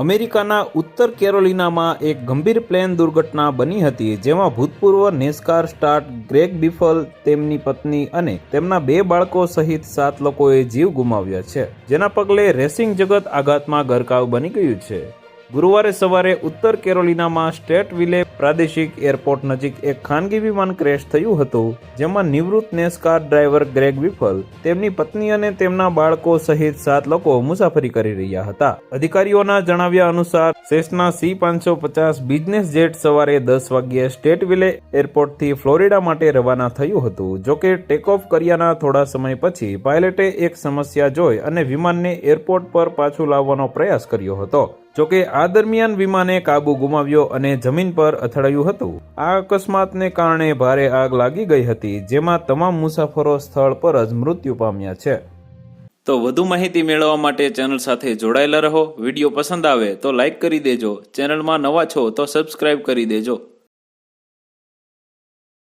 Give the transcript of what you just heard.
અમેરિકાના ઉત્તર કેરોલિનામાં એક ગંભીર પ્લેન દુર્ઘટના બની હતી, જેમાં ભૂતપૂર્વ નેસ્કાર સ્ટાર્ટ ગ્રેગ બિફલ, તેમની પત્ની અને તેમના બે બાળકો સહિત સાત લોકોએ જીવ ગુમાવ્યા છે. જેના પગલે રેસિંગ જગત આઘાતમાં ગરકાવ બની ગયું છે. ગુરુવારે સવારે ઉત્તર કેરોલિનામાં સ્ટેટ વિલે પ્રાદેશિક એરપોર્ટ નજીક એક ખાનગી વિમાન ક્રેશ થયું હતું, જેમાં નિવૃત્ત નેસ્કાર ડ્રાઈવર ગ્રેગ વિફલ, તેમની પત્ની અને તેમના બાળકો સહિત સાત લોકો મુસાફરી કરી રહ્યા હતા. અધિકારીઓના જણાવ્યા અનુસાર, સેસના સી પાંચસો પચાસ બિઝનેસ જેટ સવારે દસ વાગ્યે સ્ટેટ વિલે એરપોર્ટથી ફ્લોરિડા માટે રવાના થયું હતું જોકે ટેકઓફ કર્યાના થોડા સમય પછી પાયલટે એક સમસ્યા જોઈ અને વિમાનને એરપોર્ટ પર પાછું લાવવાનો પ્રયાસ કર્યો હતો. જોકે આ દરમિયાન વિમાને કાબુ ગુમાવ્યો અને જમીન પર અથડાયું હતું. આ અકસ્માતને કારણે ભારે આગ લાગી ગઈ હતી, જેમાં તમામ મુસાફરો સ્થળ પર જ મૃત્યુ પામ્યા છે. તો વધુ માહિતી મેળવવા માટે ચેનલ સાથે જોડાયેલા રહો. વીડિયો પસંદ આવે તો લાઇક કરી દેજો. ચેનલમાં નવા છો તો સબસ્ક્રાઇબ કરી દેજો.